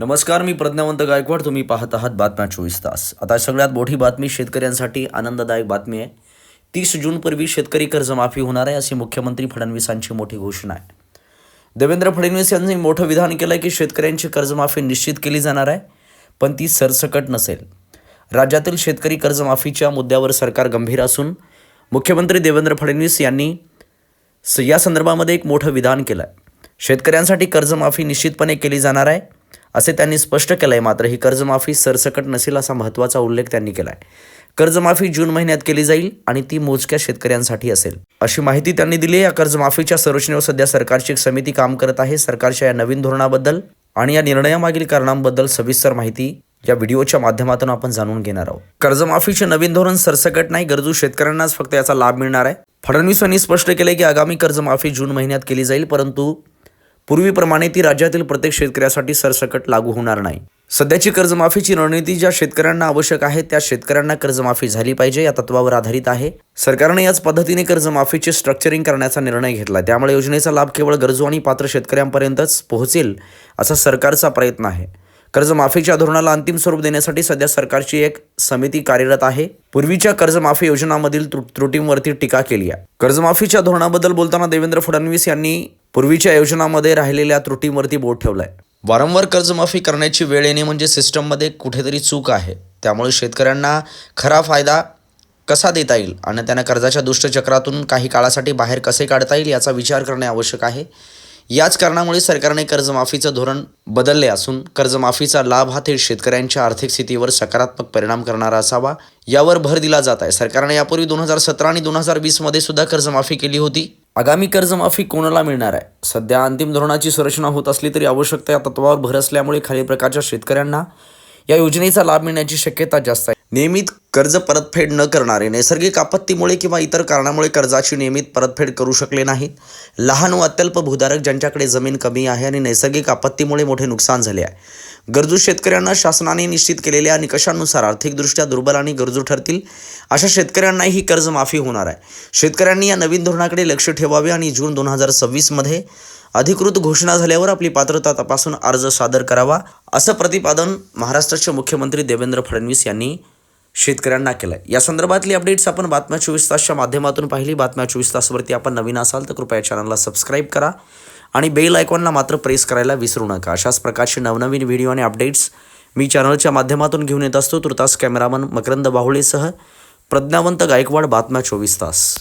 नमस्कार मी प्रज्ञावंत गायकवाड. तुम्ही पाहत आहात बातम्या चोवीस तास. आता सगळ्यात मोठी बातमी शेतकऱ्यांसाठी आनंददायक बातमी आहे. तीस जूनपूर्वी शेतकरी कर्जमाफी होणार आहे अशी मुख्यमंत्री फडणवीसांची मोठी घोषणा आहे. देवेंद्र फडणवीस यांनी मोठं विधान केलं आहे की शेतकऱ्यांची कर्जमाफी निश्चित केली जाणार आहे पण ती सरसकट नसेल. राज्यातील शेतकरी कर्जमाफीच्या मुद्द्यावर सरकार गंभीर असून मुख्यमंत्री देवेंद्र फडणवीस यांनी स या संदर्भामध्ये एक मोठं विधान केलं आहे शेतकऱ्यांसाठी कर्जमाफी निश्चितपणे केली जाणार आहे. असे त्यांनी स्पष्ट केलं आहे मात्र ही कर्जमाफी सरसकट नसेल असा महत्त्वाचा उल्लेख त्यांनी केला आहे कर्जमाफी जून महिन्यात केली जाईल आणि ती मोजक्या शेतकऱ्यांसाठी असेल. अशी माहिती त्यांनी दिली आहे. या कर्जमाफीच्या संरचनेवर सध्या सरकारची एक समिती काम करत आहे. सरकारच्या या नवीन धोरणाबद्दल आणि या निर्णयामागील कारणांबद्दल सविस्तर माहिती या व्हिडिओच्या माध्यमातून आपण जाणून घेणार आहोत. कर्जमाफीचे नवीन धोरण सरसकट नाही गरजू शेतकऱ्यांनाच फक्त याचा लाभ मिळणार आहे. फडणवीस यांनी स्पष्ट केले की आगामी कर्जमाफी जून महिन्यात केली जाईल परंतु पूर्वीप्रमाणे ती राज्यातील प्रत्येक शेतकऱ्यासाठी सरसकट लागू होणार नाही. सध्याची कर्जमाफीची रणनीती ज्या शेतकऱ्यांना आवश्यक आहे त्या शेतकऱ्यांना कर्जमाफी झाली पाहिजे या तत्वावर आधारित आहे. सरकारने याच पद्धतीने कर्जमाफीचे स्ट्रक्चरिंग करण्याचा निर्णय घेतला त्यामुळे योजनेचा लाभ केवळ गरजू आणि पात्र शेतकऱ्यांपर्यंतच पोहोचेल असा सरकारचा प्रयत्न आहे. कर्जमाफीच्या धोरणाला अंतिम स्वरूप देण्यासाठी सध्या सरकारची एक समिती कार्यरत आहे. पूर्वीच्या कर्जमाफी योजनांमधील त्रुटींवरती टीका केली आहे. कर्जमाफीच्या धोरणाबद्दल बोलताना देवेंद्र फडणवीस यांनी पूर्वीच्या योजनामध्ये राहिलेल्या त्रुटींवरती बोट ठेवलाय. वारंवार कर्जमाफी करण्याची वेळ येणे म्हणजे सिस्टममध्ये कुठेतरी चूक आहे. त्यामुळे शेतकऱ्यांना खरा फायदा कसा देता येईल आणि त्यांना कर्जाच्या दुष्टचक्रातून काही काळासाठी बाहेर कसे काढता येईल याचा विचार करणे आवश्यक आहे. याच कारणामुळे सरकारने कर्जमाफीचं धोरण बदलले असून कर्जमाफीचा लाभ हा थेट शेतकऱ्यांच्या आर्थिक स्थितीवर सकारात्मक परिणाम करणारा असावा यावर भर दिला जात आहे. सरकारने यापूर्वी दोन हजार सतरा आणि दोन हजार वीसमध्ये सुद्धा कर्जमाफी केली होती. आगामी कर्जमाफी कोणाला मिळणार आहे? सध्या अंतिम धोरणाची संरचना होत असली तरी आवश्यकता या तत्वावर भर असल्यामुळे खालील प्रकारच्या शेतकऱ्यांना या योजनेचा लाभ मिळण्याची शक्यता जास्त आहे. नियमित कर्ज परतफेड न करणारे नैसर्गिक आपत्तीमुळे किंवा इतर कारणामुळे कर्जाची नियमित परतफेड करू शकले नाहीत. लहान व अत्यल्प भूधारक ज्यांच्याकडे जमीन कमी आहे आणि नैसर्गिक आपत्तीमुळे मोठे नुकसान झाले आहे. गरजू शेतकऱ्यांना शासनाने निश्चित केलेल्या निकषांनुसार आर्थिकदृष्ट्या दुर्बल आणि गरजू ठरतील अशा शेतकऱ्यांनाही ही कर्जमाफी होणार आहे. शेतकऱ्यांनी या नवीन धोरणाकडे लक्ष ठेवावे आणि जून दोन हजार सव्वीसमध्ये अधिकृत घोषणा झाल्यावर आपली पात्रता तपासून अर्ज सादर करावा असं प्रतिपादन महाराष्ट्राचे मुख्यमंत्री देवेंद्र फडणवीस यांनी शेतकऱ्यांना केलं आहे या संदर्भातली अपडेट्स आपण बातम्या चोवीस तासच्या माध्यमातून पाहिली. बातम्या चोवीस तासवरती आपण नवीन असाल तर कृपया चॅनलला सबस्क्राईब करा आणि बेल आयकॉनला मात्र प्रेस करायला विसरू नका. अशाच प्रकारचे नवनवीन व्हिडिओ आणि अपडेट्स मी चॅनलच्या माध्यमातून घेऊन येत असतो. तुर्तास कॅमेरामन मकरंद बाहुळेसह प्रज्ञावंत गायकवाड बातम्या चोवीस तास.